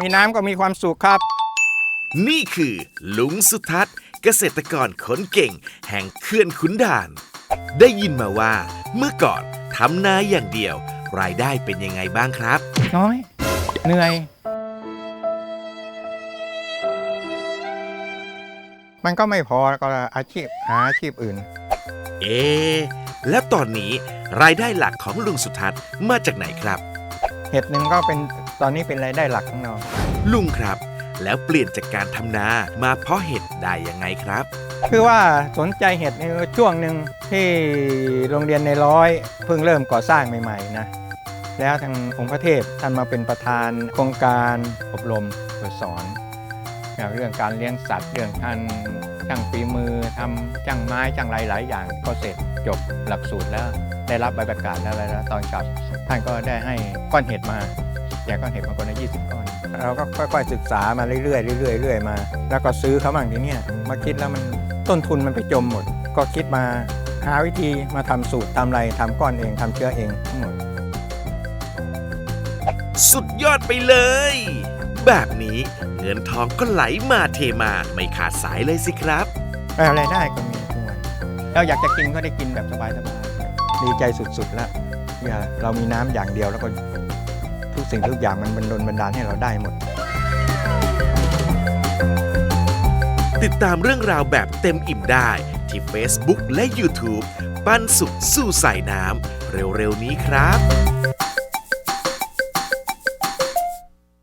มีน้ำก็มีความสุขครับ นี่คือลุงสุทัศน์เกษตรกรคนเก่ง แห่งเขื่อนขุนด่าน ได้ยินมาว่าเมื่อก่อนทำนาอย่างเดียว รายได้เป็นยังไงบ้างครับ น้อย เหนื่อย มันก็ไม่พอก็อาชีพหาอาชีพอื่น เอ๊ะแล้วตอนนี้รายได้หลักของลุงสุทัศน์มาจากไหนครับ เห็ดหนึ่งก็เป็น ตอนนี้เป็นรายได้หลักของเรา ลุงครับ แล้วเปลี่ยนจากการทำนามาเพาะเห็ดได้ยังไงครับ คือว่าสนใจเห็ดในช่วงหนึ่งที่โรงเรียนในร้อยเพิ่งเริ่มก่อสร้างใหม่ๆนะแล้วทางองค์พระเทพท่านมาเป็นประธานโครงการอบรมเปิดสอนเกี่ยวกับเรื่องการเลี้ยงสัตว์ เรื่องการช่างฝีมือทำช่างไม้ช่างหลายๆอย่างก็เสร็จจบหลักสูตรแล้วได้รับใบประกาศแล้วอะไรแล้วตอนกลับ ท่านก็ได้ให้ก้อนเห็ดมา แจกก้อนเห็ดมาคนละ20ก้อนเราก็ค่อยๆศึกษามาเรื่อยๆเรื่อยๆเรื่อยๆมา แล้วก็ซื้อเขาบ้างทีเนี้ยมาคิดแล้วมันต้นทุนมันไปจมหมด ก็คิดมาหาวิธีมาทำสูตรทำอะไรทำก้อนเองทำเชื้อเองทั้งหมดสุดยอดไปเลย แบบนี้เงินทองก็ไหลมาเทมาไม่ขาดสายเลยสิครับอะไรายได้ก็มีทุกวันเราอยากจะกินก็ได้กินแบบสบายๆดีใจสุดๆแล้วอย่าเรามีน้ำอย่างเดียวแล้วก็ ทุกสิ่งทุกอย่างมันบันดลบันดาลให้เราได้หมด ติดตามเรื่องราวแบบเต็มอิ่มได้ที่ Facebook และ YouTube ปั้นสุขสู่สายน้ำเร็วๆนี้ครับ